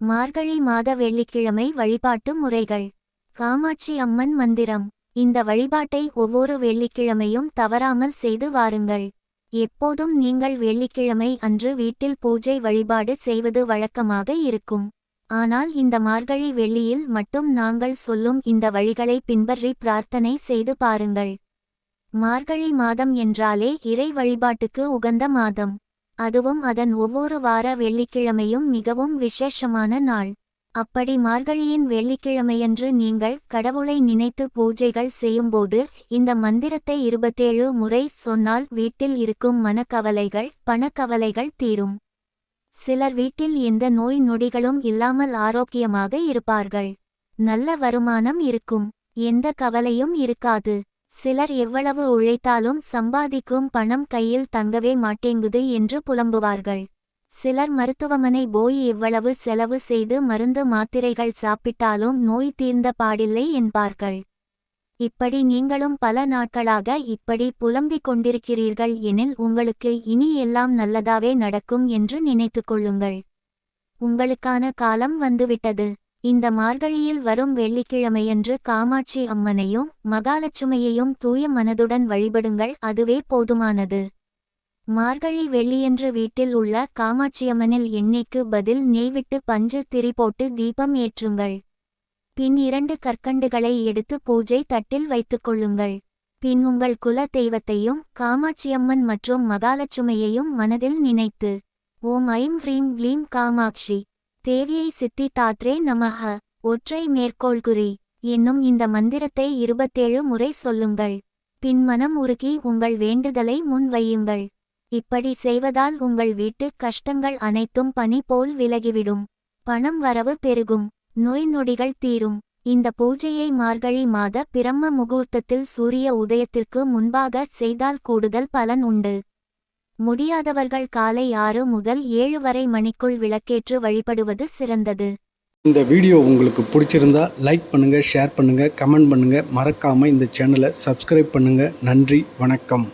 மார்கழி மாத வெள்ளிக்கிழமை வழிபாட்டு முறைகள். காமாட்சி அம்மன் மந்திரம். இந்த வழிபாட்டை ஒவ்வொரு வெள்ளிக்கிழமையும் தவறாமல் செய்து வாருங்கள். எப்போதும் நீங்கள் வெள்ளிக்கிழமை அன்று வீட்டில் பூஜை வழிபாடு செய்வது வழக்கமாக இருக்கும். ஆனால் இந்த மார்கழி வெள்ளியில் மட்டும் நாங்கள் சொல்லும் இந்த வழிகளை பின்பற்றி பிரார்த்தனை செய்து பாருங்கள். மார்கழி மாதம் என்றாலே இறை வழிபாட்டுக்கு உகந்த மாதம். அதுவும் அதன் ஒவ்வொரு வார வெள்ளிக்கிழமையும் மிகவும் விசேஷமான நாள். அப்படி மார்கழியின் வெள்ளிக்கிழமையன்று நீங்கள் கடவுளை நினைத்து பூஜைகள் செய்யும்போது இந்த மந்திரத்தை இருபத்தேழு முறை சொன்னால் வீட்டில் இருக்கும் மனக்கவலைகள் பணக்கவலைகள் தீரும். சிலர் வீட்டில் எந்த நோய் நொடிகளும் இல்லாமல் ஆரோக்கியமாக இருப்பார்கள். நல்ல வருமானம் இருக்கும். எந்த கவலையும் இருக்காது. சிலர் எவ்வளவு உழைத்தாலும் சம்பாதிக்கும் பணம் கையில் தங்கவே மாட்டேங்குது என்று புலம்புவார்கள். சிலர் மருத்துவமனை போய் எவ்வளவு செலவு செய்து மருந்து மாத்திரைகள் சாப்பிட்டாலும் நோய் தீர்ந்த பாடில்லை என்பார்கள். இப்படி நீங்களும் பல நாட்களாக இப்படி புலம்பிக் கொண்டிருக்கிறீர்கள் எனில் உங்களுக்கு இனி எல்லாம் நல்லதாவே நடக்கும் என்று நினைத்துக் கொள்ளுங்கள். உங்களுக்கான காலம் வந்துவிட்டது. இந்த மார்கழியில் வரும் வெள்ளிக்கிழமையன்று காமாட்சி அம்மனையும் மகாலட்சுமியையும் தூய மனதுடன் வழிபடுங்கள் அதுவே போதுமானது. மார்கழி வெள்ளியன்று வீட்டில் உள்ள காமாட்சியம்மனில் எண்ணெய்க்கு பதில் நெய்விட்டு பஞ்சு திரி போட்டு தீபம் ஏற்றுங்கள். பின் இரண்டு கற்கண்டுகளை எடுத்து பூஜை தட்டில் வைத்துக் கொள்ளுங்கள். பின் உங்கள் குல தெய்வத்தையும் காமாட்சியம்மன் மற்றும் மகாலட்சுமியையும் மனதில் நினைத்து ஓம் ஐம் ஹ்ரீம் க்ளீம் காமாட்சி. தேவியை சித்தி தாத்ரே நமஹ. ஒற்றை மேற்கோள்குறி. என்னும் இந்த மந்திரத்தை இருபத்தேழு முறை சொல்லுங்கள். பின் மனம் உருகி உங்கள் வேண்டுதலை முன் வையுங்கள். இப்படி செய்வதால் உங்கள் வீட்டு கஷ்டங்கள் அனைத்தும் பனி போல் விலகிவிடும். பணம் வரவு பெருகும். நோய் நொடிகள் தீரும். இந்த பூஜையை மார்கழி மாத பிரம்ம முகூர்த்தத்தில் சூரிய உதயத்திற்கு முன்பாக செய்தால் கூடுதல் பலன் உண்டு. முடியாதவர்கள் காலை ஆறு முதல் ஏழு வரை மணிக்குள் விளக்கேற்று வழிபடுவது சிறந்தது. இந்த வீடியோ உங்களுக்கு பிடிச்சிருந்தா லைக் பண்ணுங்கள் ஷேர் பண்ணுங்கள் கமெண்ட் பண்ணுங்கள் மறக்காமல் இந்த சேனலை சப்ஸ்கிரைப் பண்ணுங்கள் நன்றி வணக்கம்.